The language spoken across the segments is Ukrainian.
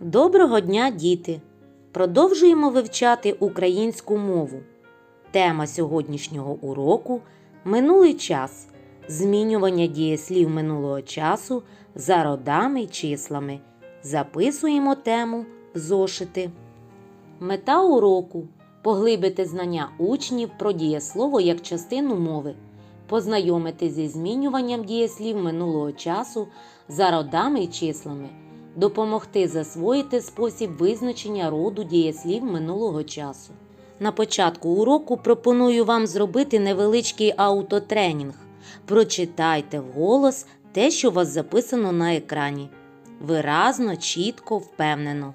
Доброго дня, діти! Продовжуємо вивчати українську мову. Тема сьогоднішнього уроку минулий час. Змінювання дієслів минулого часу за родами й числами. Записуємо тему в зошити. Мета уроку поглибити знання учнів про дієслово як частину мови, познайомити зі змінюванням дієслів минулого часу за родами й числами, допомогти засвоїти спосіб визначення роду дієслів минулого часу. На початку уроку пропоную вам зробити невеличкий аутотренінг. Прочитайте вголос те, що у вас записано на екрані. Виразно, чітко, впевнено.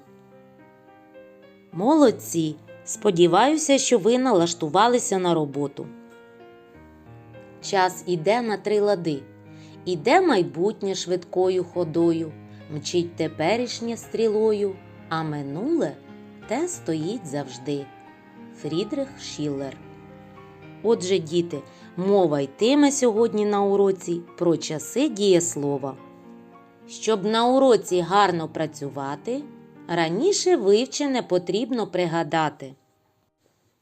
Молодці! Сподіваюся, що ви налаштувалися на роботу. Час іде на три лади. Іде майбутнє швидкою ходою, мчить теперішнє стрілою, а минуле те стоїть завжди. Фрідрих Шіллер. Отже, діти, мова йтиме сьогодні на уроці про часи дієслова. Щоб на уроці гарно працювати, раніше вивчене потрібно пригадати.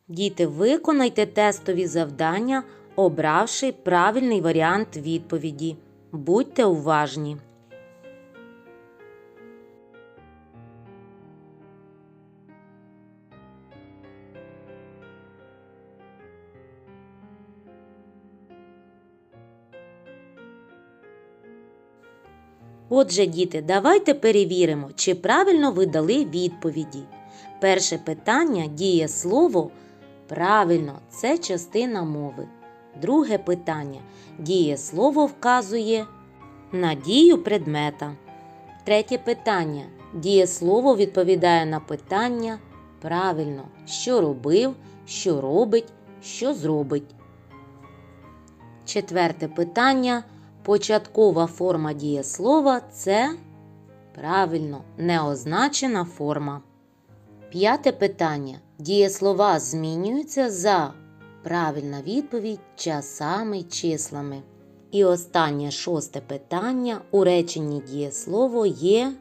Діти, виконайте тестові завдання, обравши правильний варіант відповіді. Будьте уважні. Отже, діти, давайте перевіримо, чи правильно ви дали відповіді. Перше питання дієслово правильно, це частина мови. Друге питання дієслово вказує на дію предмета. Третє питання дієслово відповідає на питання правильно, що робив, що робить, що зробить. Четверте питання Початкова форма дієслова це правильно неозначена форма. П'яте питання. Дієслова змінюються за правильна відповідь часами числами. І останнє шосте питання. У реченні дієслово є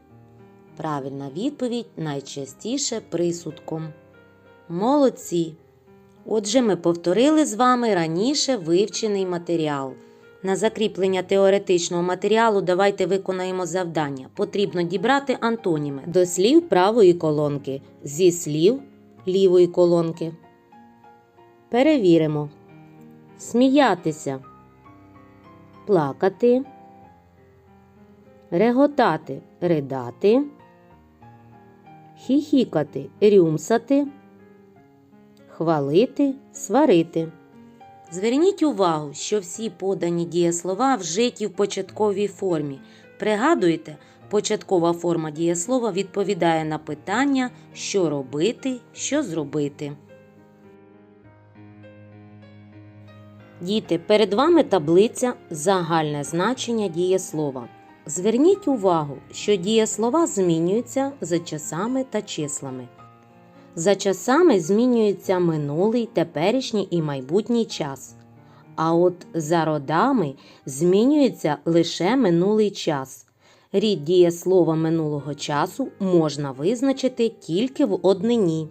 правильна відповідь найчастіше присудком. Молодці! Отже, ми повторили з вами раніше вивчений матеріал. На закріплення теоретичного матеріалу давайте виконаємо завдання. Потрібно дібрати антоніми до слів правої колонки, зі слів лівої колонки. Перевіримо. Сміятися, плакати, реготати, ридати, хіхікати, рюмсати, хвалити, сварити. Зверніть увагу, що всі подані дієслова вжиті в початковій формі. Пригадуйте, початкова форма дієслова відповідає на питання, що робити, що зробити. Діти, перед вами таблиця загальне значення дієслова. Зверніть увагу, що дієслова змінюються за часами та числами. За часами змінюється минулий, теперішній і майбутній час. А от за родами змінюється лише минулий час. Рід дієслова минулого часу можна визначити тільки в однині.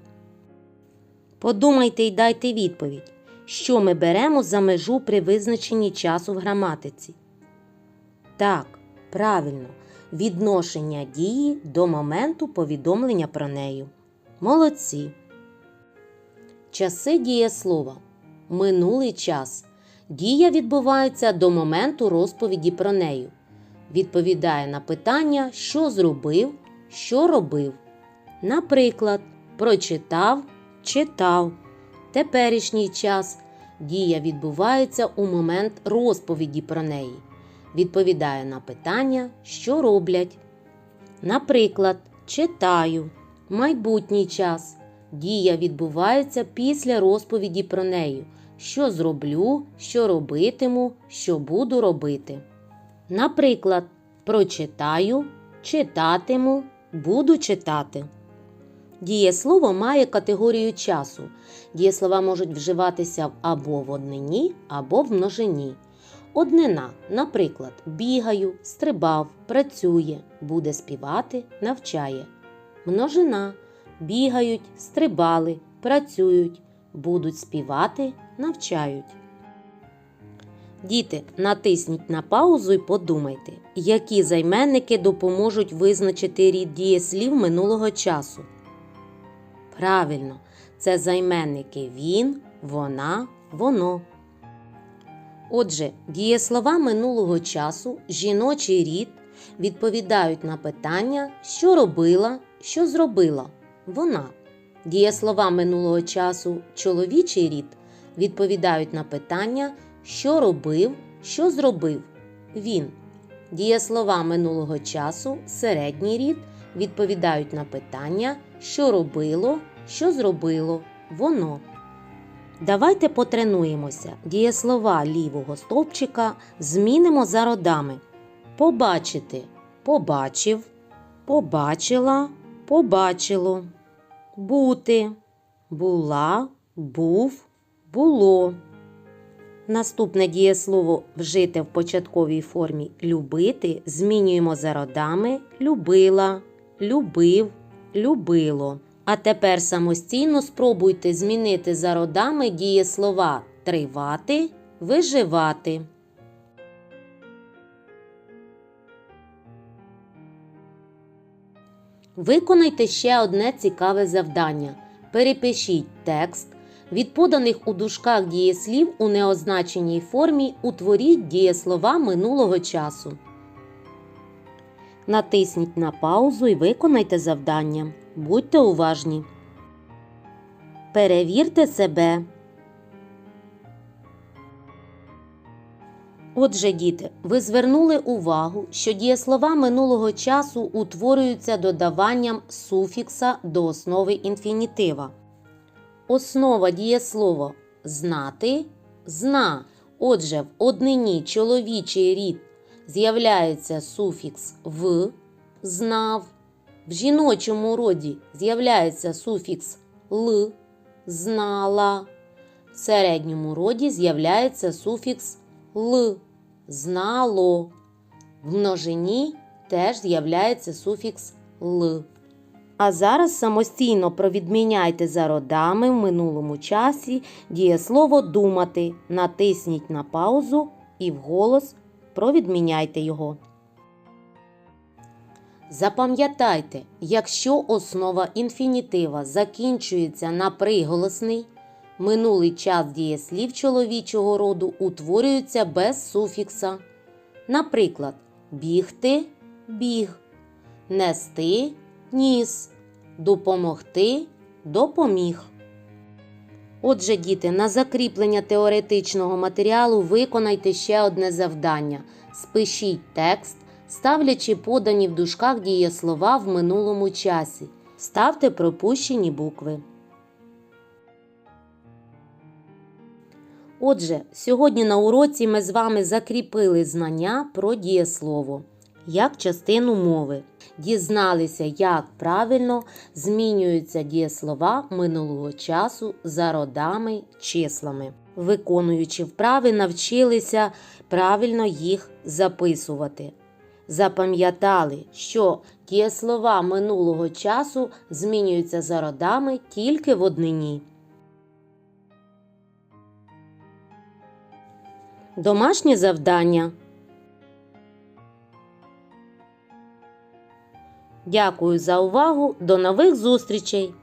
Подумайте й дайте відповідь, що ми беремо за межу при визначенні часу в граматиці. Так, правильно, відношення дії до моменту повідомлення про нею. Молодці. Часи дієслова. Минулий час. Дія відбувається до моменту розповіді про нею. Відповідає на питання, що зробив, що робив. Наприклад, прочитав, читав. Теперішній час. Дія відбувається у момент розповіді про неї. Відповідає на питання, що роблять. Наприклад, читаю. Майбутній час. Дія відбувається після розповіді про нею. Що зроблю, що робитиму, що буду робити. Наприклад, прочитаю, читатиму, буду читати. Дієслово має категорію часу. Дієслова можуть вживатися або в однині, або в множині. Однина, наприклад, бігаю, стрибав, працює, буде співати, навчає. Множина, бігають, стрибали, працюють, будуть співати, навчають. Діти, натисніть на паузу і подумайте, які займенники допоможуть визначити рід дієслів минулого часу. Правильно, це займенники він, вона, воно. Отже, дієслова минулого часу, жіночий рід відповідають на питання, що робила, що зробила вона. Дієслова минулого часу, чоловічий рід відповідають на питання, що робив, що зробив він. Дієслова минулого часу, середній рід відповідають на питання, що робило, що зробило воно. Давайте потренуємося. Дієслова лівого стовпчика змінимо за родами. Побачити побачив, побачила, побачило. Бути була, був, було. Наступне дієслово вжите в початковій формі любити змінюємо за родами любила, любив, любило. А тепер самостійно спробуйте змінити за родами дієслова тривати, виживати. Виконайте ще одне цікаве завдання. Перепишіть текст. Від поданих у дужках дієслів у неозначеній формі утворіть дієслова минулого часу. Натисніть на паузу і виконайте завдання. Будьте уважні. Перевірте себе. Отже, діти, ви звернули увагу, що дієслова минулого часу утворюються додаванням суфікса до основи інфінітива. Основа дієслова знати зна. Отже, в однині чоловічий рід з'являється суфікс в знав. В жіночому роді з'являється суфікс л знала. В середньому роді з'являється суфікс л знало. В множині теж з'являється суфікс л. А зараз самостійно провідміняйте за родами в минулому часі дієслово думати. Натисніть на паузу і вголос провідміняйте його. Запам'ятайте, якщо основа інфінітива закінчується на приголосний, минулий час дієслів чоловічого роду утворюється без суфікса. Наприклад, бігти біг, нести ніс, допомогти допоміг. Отже, діти, на закріплення теоретичного матеріалу виконайте ще одне завдання. Спишіть текст, ставлячи подані в дужках дієслова в минулому часі. Ставте пропущені букви. Отже, сьогодні на уроці ми з вами закріпили знання про дієслово як частину мови. Дізналися, як правильно змінюються дієслова минулого часу за родами числами. Виконуючи вправи, навчилися правильно їх записувати. Запам'ятали, що дієслова минулого часу змінюються за родами тільки в однині. Домашнє завдання. Дякую за увагу. До нових зустрічей!